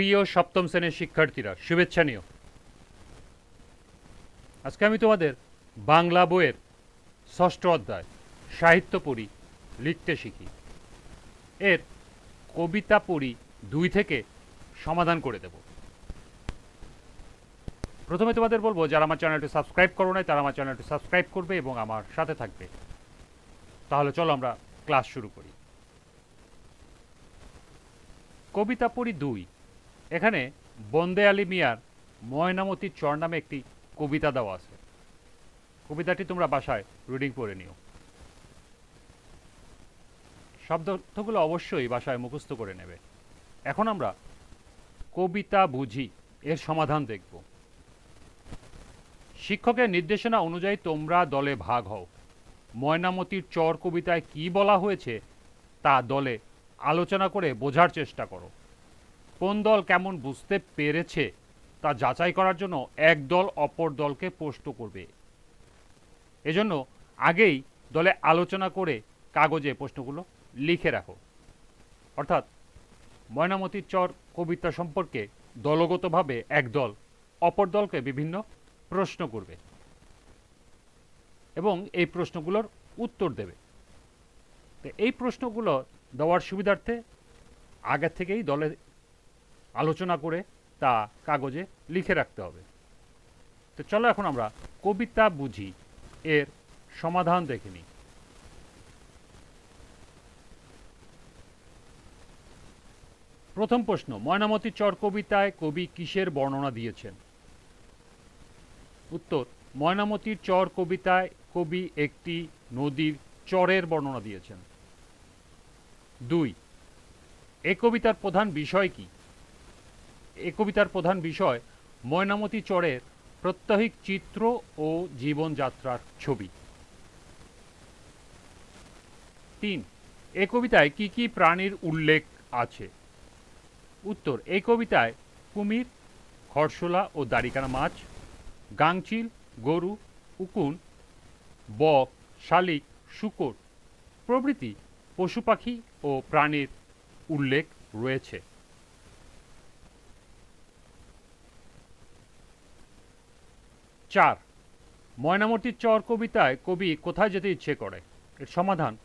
প্রিয় সপ্তম শ্রেণির শিক্ষার্থীরা, শুভেচ্ছা নিও। আজকে আমি তোমাদের বাংলা বইয়ের ষষ্ঠ অধ্যায়, সাহিত্য পড়ি, লিখতে শিখি। এর কবিতা পড়ি দুই থেকে সমাধান করে দেব। প্রথমে তোমাদের বলব, যারা আমার চ্যানেলটি সাবস্ক্রাইব করো নাই, তারা আমার চ্যানেলটি সাবস্ক্রাইব করবে এবং আমার সাথে থাকবে। তাহলে চলো আমরা ক্লাস শুরু করি। কবিতা পড়ি দুই এখানে বন্দে আলী মিয়ার ময়নামতির চর নামে একটি কবিতা দেওয়া আছে। কবিতাটি তোমরা বাসায় রিডিং পড়ে নিও। শব্দ অর্থগুলো অবশ্যই বাসায় মুখস্থ করে নেবে। এখন আমরা কবিতা বুঝি, এর সমাধান দেখব। শিক্ষকের নির্দেশনা অনুযায়ী তোমরা দলে ভাগ হও। ময়নামতির চর কবিতায় কি বলা হয়েছে, তা দলে আলোচনা করে বোঝার চেষ্টা করো। কোন দল কেমন বুঝতে পেরেছে তা যাচাই করার জন্য এক দল অপর দলকে প্রশ্ন করবে। এজন্য আগেই দলে আলোচনা করে কাগজে প্রশ্নগুলো লিখে রাখো। অর্থাৎ ময়নামতির চর কবিতা সম্পর্কে দলগতভাবে এক দল অপর দলকে বিভিন্ন প্রশ্ন করবে এবং এই প্রশ্নগুলোর উত্তর দেবে। তো এই প্রশ্নগুলো দেওয়ার সুবিধার্থে আগে থেকেই দলে আলোচনা করে তা কাগজে লিখে রাখতে হবে। তো চলো এখন আমরা কবিতা বুঝি। এর সমাধান দেখে নিই। প্রথম প্রশ্ন, ময়নামতি চর কবিতায় কবি কিসের বর্ণনা দিয়েছেন? উত্তর, ময়নামতির চর কবিতায় কবি একটি নদীর চরের বর্ণনা দিয়েছেন। দুই, এ কবিতার প্রধান বিষয় কি? এ কবিতার প্রধান বিষয় ময়নামতি চরের প্রত্যহিক চিত্র ও জীবনযাত্রার ছবি। তিন, এ কবিতায় কি কি প্রাণীর উল্লেখ আছে? উত্তর এই কবিতায় কুমির, খরশোলা ও দাড়িকানা মাছ গাংচিল গরু, উকুন, বক, শালিক, শুকর প্রভৃতি পশু পাখি ও প্রাণীর উল্লেখ রয়েছে। চার। ময়নামতির চর কবিতায় কবি কোথায় যেতে ইচ্ছে করে? এর সমাধান।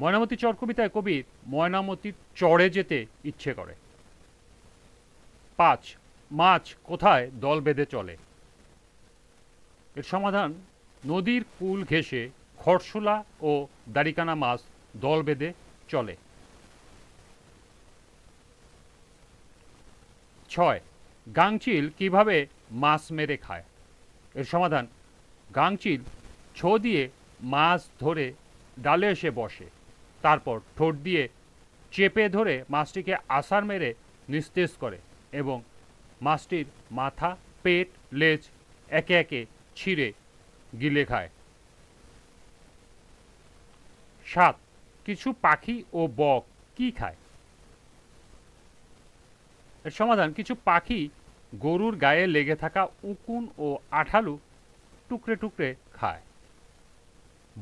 ময়নামতি চর কবিতায় কবি ময়নামতির চরে যেতে ইচ্ছে করে। পাঁচ। মাছ কোথায় দল বেঁধে চলে? এর সমাধান, নদীর কুল ঘেঁষে খরশোলা ও দাড়িকানা মাছ দল বেঁধে চলে। ছয়। গাংচিল কীভাবে মাছ মেরে খায়? এর সমাধান। গাংচিল ছো দিয়ে মাছ ধরে ডালে এসে বসে। তারপর ঠোঁট দিয়ে চেপে ধরে মাছটিকে আসার মেরে নিস্তেজ করে এবং মাছটির মাথা, পেট, লেজ একে একে ছিঁড়ে গিলে খায়। সাত, কিছু পাখি ও বক কি খায়? এর সমাধান, কিছু পাখি গরুর গায়ে লেগে থাকা উকুন ও আঠালু টুকরে টুকরে খায়।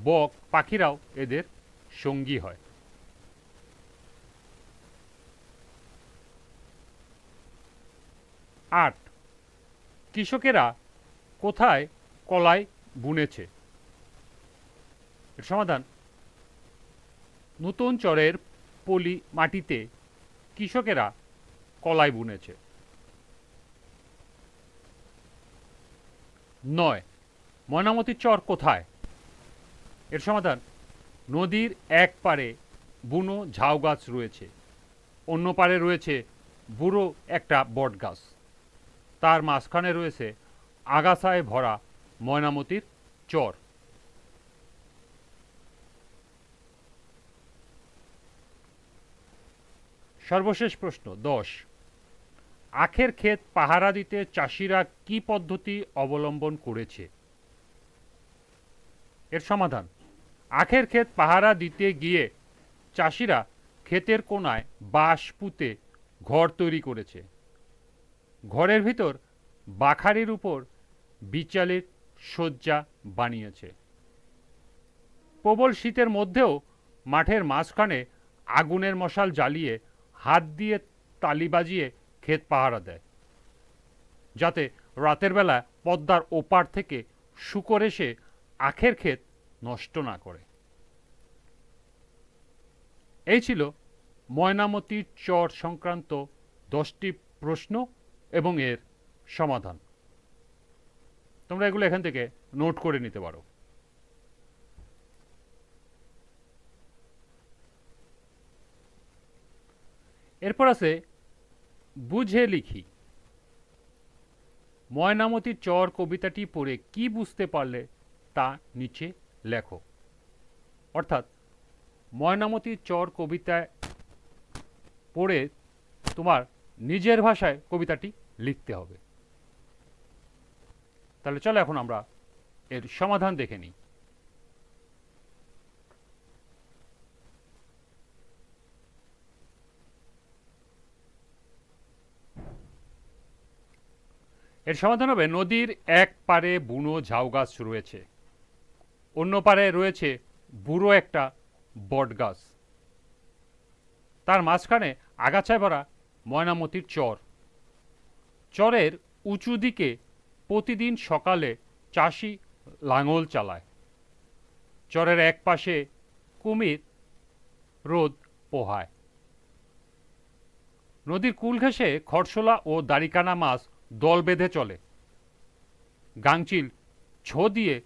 বক পাখিরাও এদের সঙ্গী হয়। আট। কৃষকেরা কোথায় কলাই বুনেছে? এর সমাধান। নতুন চরের পলি মাটিতে কৃষকেরা কলাই বুনেছে। নয়। ময়নামতির চর কোথায়? এর সমাধান, নদীর এক পারে বুনো ঝাউ গাছ রয়েছে। অন্য পারে রয়েছে বুড়ো একটা বট গাছ। তার মাঝখানে রয়েছে আগাছায় ভরা ময়নামতির চর। সর্বশেষ প্রশ্ন, দশ। আখের ক্ষেত পাহারা দিতে চাষিরা কি পদ্ধতি অবলম্বন করেছে? এর সমাধান। আখের ক্ষেত পাহারা দিতে গিয়ে চাষিরা ক্ষেতের কোনায় বাঁশ পুঁতে ঘর তৈরি করেছে। ঘরের ভিতর বাখারির উপর বিচালের শয্যা বানিয়েছে। প্রবল শীতের মধ্যেও মাঠের মাঝখানে আগুনের মশাল জ্বালিয়ে হাত দিয়ে তালি বাজিয়ে ক্ষেত পাহারা দেয়, যাতে রাতের বেলা পদ্মার ওপার থেকে শুকর এসে আখের ক্ষেত নষ্ট না করে। এই ছিল ময়নামতির চর সংক্রান্ত দশটি প্রশ্ন এবং এর সমাধান। তোমরা এগুলো এখান থেকে নোট করে নিতে পারো। এরপর আছে বুঝে লিখি। ময়নামতির চর কবিতাটি পড়ে কি বুঝতে পারলে তা নিচে লেখো। অর্থাৎ ময়নামতির চর কবিতায় পড়ে তোমার নিজের ভাষায় কবিতাটি লিখতে হবে। তাহলে চলো এখন আমরা এর সমাধান দেখে নিই। এর সমাধান হবে নদীর এক পারে বুনো ঝাউ গাছ রয়েছে। অন্য পারে রয়েছে বুড়ো একটা বট গাছ। তার মাঝখানে আগাছায় ভরা ময়নামতির চর। চরের উঁচু দিকে প্রতিদিন সকালে চাষি লাঙল চালায়। চরের এক পাশে কুমির রোদ পোহায়। নদীর কুল ঘেঁষে খরশোলা ও দাড়িকানা মাছ দল বেঁধে চলে। গাংচিল ছো দিয়ে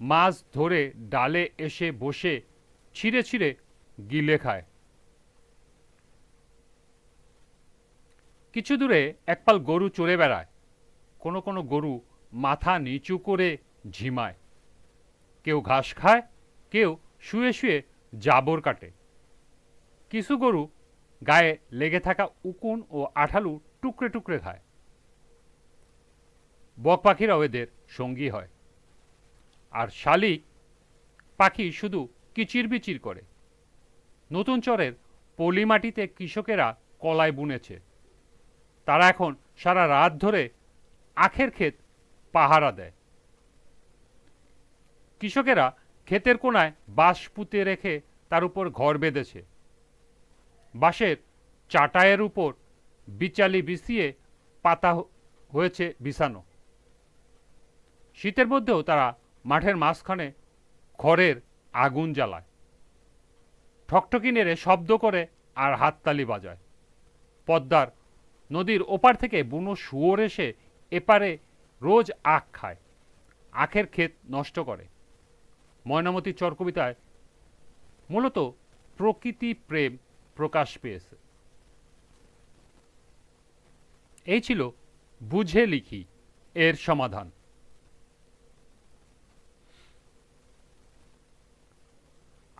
মাছ ধরে ডালে এসে বসে ছিঁড়ে ছিঁড়ে গিলে খায়। কিছু দূরে একপাল গরু চড়ে বেড়ায়। কোনো কোনো গরু মাথা নিচু করে ঝিমায়। কেউ ঘাস খায়, কেউ শুয়ে শুয়ে জাবর কাটে। কিছু গরু গায়ে লেগে থাকা উকুন ও আঠালু টুকরে টুকরে খায়। বক পাখিরাও এদের সঙ্গী হয়। আর শালিক পাখি শুধু কিচির বিচির করে। নতুন চরের পলি মাটিতে কৃষকেরা কলায় বুনেছে। তারা এখন সারা রাত ধরে আখের ক্ষেত পাহারা দেয়। কৃষকেরা ক্ষেতের কোনায় বাঁশ পুঁতে রেখে তার উপর ঘর বেঁধেছে। বাঁশের চাটায়ের উপর বিচালি বিছিয়ে পাতা হয়েছে বিছানো। শীতের মধ্যেও তারা মাঠের মাঝখানে খড়ের আগুন জ্বালায়। ঠকঠকি নেড়ে শব্দ করে আর হাততালি বাজায়। পদ্মার নদীর ওপার থেকে বুনো শুয়োর এসে এপারে রোজ আখ খায়। আখের ক্ষেত নষ্ট করে। ময়নামতির চর কবিতায় মূলত প্রকৃতি প্রেম প্রকাশ পেয়েছে। এই ছিল বুঝে লিখি এর সমাধান।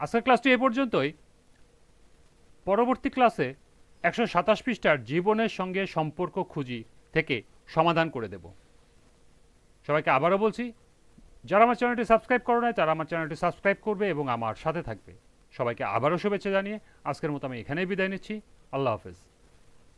আজকের ক্লাসটি এ পর্যন্তই। পরবর্তী ক্লাসে একশো সাতাশ পৃষ্ঠার জীবনের সঙ্গে সম্পর্ক খুঁজি থেকে সমাধান করে দেব। সবাইকে আবারও বলছি, যারা আমার চ্যানেলটি সাবস্ক্রাইব করো নাই, তারা আমার চ্যানেলটি সাবস্ক্রাইব করবে এবং আমার সাথে থাকবে। সবাইকে আবারও শুভেচ্ছা জানিয়ে আজকের মতো আমি এখানেই বিদায় নিচ্ছি। আল্লাহ হাফেজ।